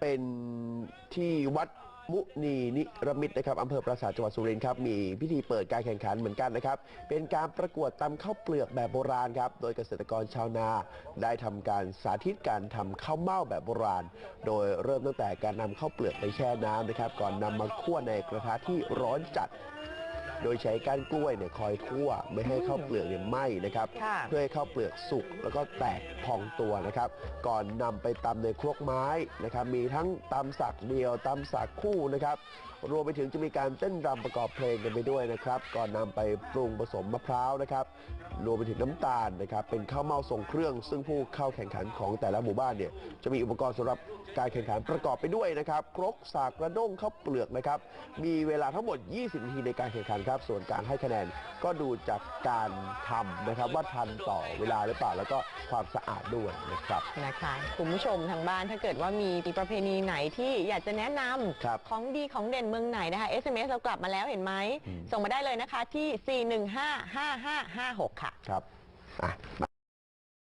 เป็นที่วัดมุนีนิรมิตนะครับอำเภอปราสาทจังหวัดสุรินทร์ครับมีพิธีเปิดการแข่งขันเหมือนกันนะครับ เป็นการประกวดตำข้าวเปลือกแบบโบราณครับ โดยเกษตรกรชาวนา ได้ทำการสาธิตการทำข้าวเม่าแบบโบราณ โดยเริ่มตั้งแต่การนำข้าวเปลือกไปแช่น้ำนะครับ ก่อนนำมาคั่วในกระทะที่ร้อนจัด โดยใช้ก้านกล้วยเนี่ยคอยคั่วไม่ให้ข้าวเปลือกเนี่ยไหม้นะครับ ค่ะเพื่อให้ข้าวเปลือกสุกแล้วก็แตกพองตัวนะครับ ก่อนนำไปตำในครกไม้นะครับ มีทั้งตำสักเดียวตำสักคู่นะครับ รวมไปถึงจะมีการเต้นรำประกอบเพลงกันไปด้วยนะครับ ก่อนนำไปปรุงผสมมะพร้าวนะครับ รวมไปถึงน้ำตาลนะครับ เป็นข้าวเม่าทรงเครื่อง ซึ่งผู้เข้าแข่งขันของแต่ละหมู่บ้านเนี่ยจะมีอุปกรณ์สำหรับการแข่งขันประกอบไปด้วยนะครับ ครกสากกระด้งข้าวเปลือกนะครับ มีเวลาทั้งหมด 20 นาทีในการแข่งขันครับส่วนการให้คะแนนก็ดูจากการทำนะครับ ว่าทันต่อเวลาหรือเปล่าแล้วก็ความสะอาดด้วยนะครับนะคะคุณผู้ชมทางบ้านถ้าเกิดว่ามีประเพณีไหนที่อยากจะแนะนำครับของดีของเด่นเมืองไหนนะคะ SMS เรากลับมาแล้วเห็นไหม อืม ส่งมาได้เลยนะคะที่ 4155556 ค่ะ ครับอะ